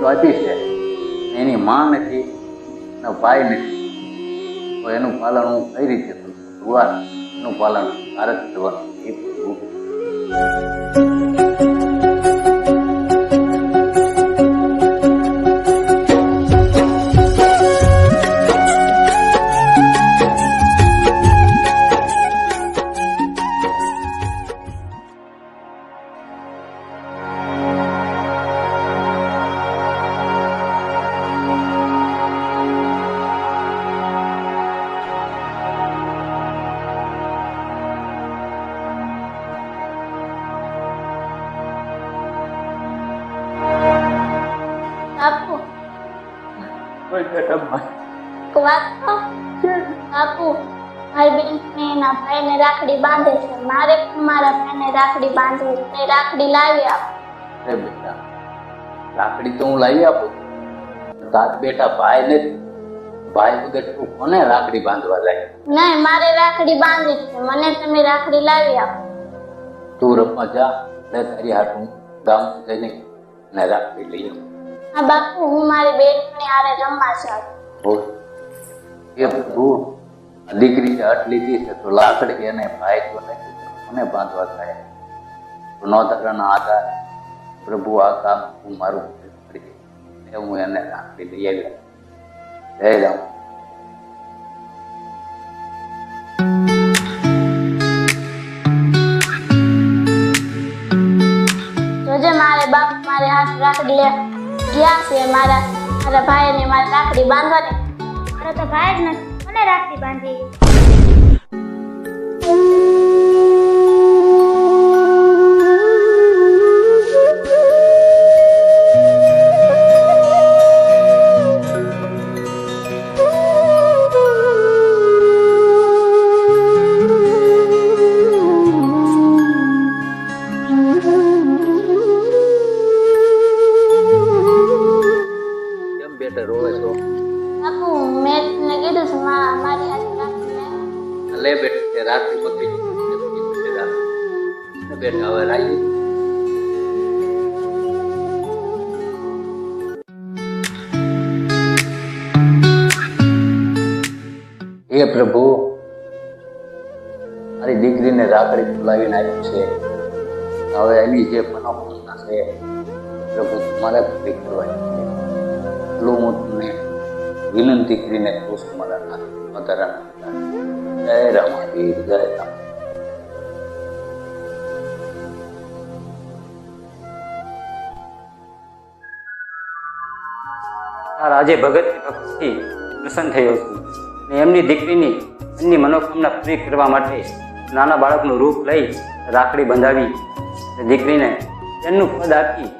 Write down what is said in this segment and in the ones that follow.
તો આપી છે. એની માં નથી, એનો ભાઈ નથી. તો એનું પાલન હું કઈ રીતે કરું? એનું પાલન ભારત કરવાનું એ મારી ભાઈને રાખડી બાંધે છે. મારે પણ મારા ભાઈને રાખડી બાંધવી છે. રાખડી લાવી આપ. બેટા લાકડી તો હું લાવી આપું. તાર બેટા ભાઈ નથી ભાઈ વગર તું કોને રાખડી બાંધવા લાગે નહીં મારે રાખડી બાંધી છે. મને તમે રાખડી લાવી આપો. તું રમવા જા ને તારી હાથું ગામ જઈને ને રાખડી લઈ આવ. હા બાપુ હું મારી બેન હારે રમવા જાઉં. બોલ એ પ્રભુ આ દીકરી હટ લીધી છે તો લાકડી એને ભાઈ તો નથી. કોને બાંધવા થાય? તો નોંધારાના આધાર. પ્રભુ આ કામ હું મારું કરી એ હું એને રાખડી લઈ આવ્યા. જય રામ. જોજે મારે બાપ મારે હાથ રાખડી લે. ગયા છે મારા મારા ભાઈને મારી રાખડી બાંધવાની. મારો તો ભાઈ જ નથી. મને રાખડી બાંધી? મા- મારી ને? બેટા હવે લાવી હે પ્રભુ, મારી દીકરીને રાખડી ફુલાવીને આવ્યું છે. હવે એની જે મનોકામના છે પ્રભુ તમારે પૂરી કરવાની છે. એટલું હું તમને વિનંતી કરીને તાર આજે ભગતની ભક્તિથી પ્રસન્ન થયો છું. અને એમની દીકરીની એમની મનોકામના પૂરી કરવા માટે નાના બાળકનું રૂપ લઈ રાખડી બંધાવી દીકરીને એમનું પદ આપી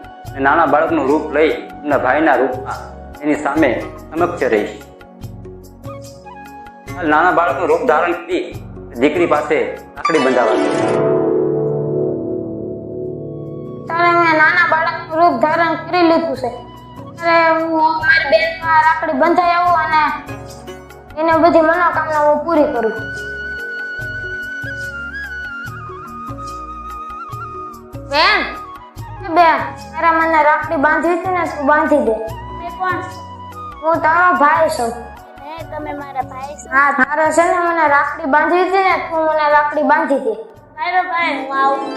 નાના બાળકનું રૂપ લઈ એમના ભાઈના રૂપમાં એની સામે સમક્ષ રહીશ નાના બાળકનું રૂપ ધારણ કરી દીકરી પાસે રાખડી બંધાવા તારે મેં નાના બાળકનું રૂપ ધારણ કરી લીધું છે. ત્યારે હું મારી બેનમાં રાખડી બંધાઈ આવું અને એને બધી મનોકામના હું પૂરી કરું. બેન બેન, તારા મને રાખડી બાંધવી હતી ને તું બાંધી દે. કોણ? હું તારો ભાઈ છું. હે તમે મારા ભાઈ છો? હા તારે છે ને મને રાખડી બાંધવી હતી ને તું મને રાખડી બાંધી હતી મારો ભાઈ હું આવું.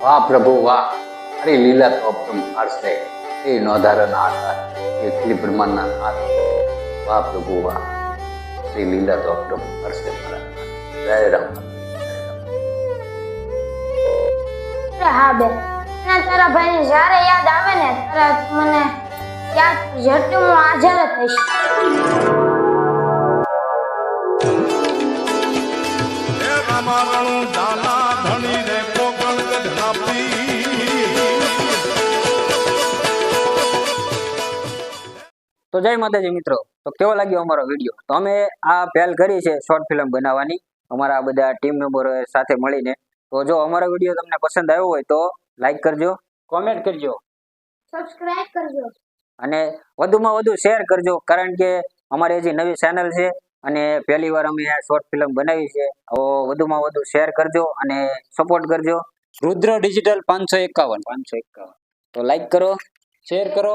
વાહ પ્રભુ વાહ અરે લીલા તો અપરંપાર છે એ નોધારાના આધાર એ અખિલ બ્રહ્માંડના નાથ વાહ પ્રભુ વાહ શ્રી લીલા તો અપરંપાર છે મારા નાથ. જય રામ અરે હા બેન અને તારા ભાઈને જ્યારે યાદ આવે ને ત્યારે તું મને યાદ કરજે હું હાજર જ થઈશ. હે રામારણું દાના તો જય માતાજી મિત્રો. તો કેવો લાગ્યો અમારો વીડિયો તો અમે આ પહેલ કરી છે શોર્ટ ફિલ્મ બનાવવાની. અમારા બધા ટીમ મેમ્બરો સાથે મળીને. તો જો અમારો વીડિયો તમને પસંદ આવ્યો હોય તો લાઈક કરજો કોમેન્ટ કરજો. સબસ્ક્રાઇબ કરજો. અને વધુમાં વધુ શેર કરજો કારણ કે અમારી હજી નવી ચેનલ છે અને પહેલી વાર અમે આ શોર્ટ ફિલ્મ બનાવી છે. તો વધુમાં વધુ શેર કરજો અને સપોર્ટ કરજો. રુદ્ર ડિજિટલ પાંચસો એકાવન. પાંચસો એકાવન. તો લાઈક કરો શેર કરો.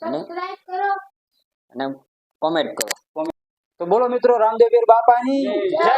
સબસ્ક્રાઇબ કરો. અને કોમેન્ટ કરો. તો બોલો મિત્રો રામદેવ પીર બાપાની જય.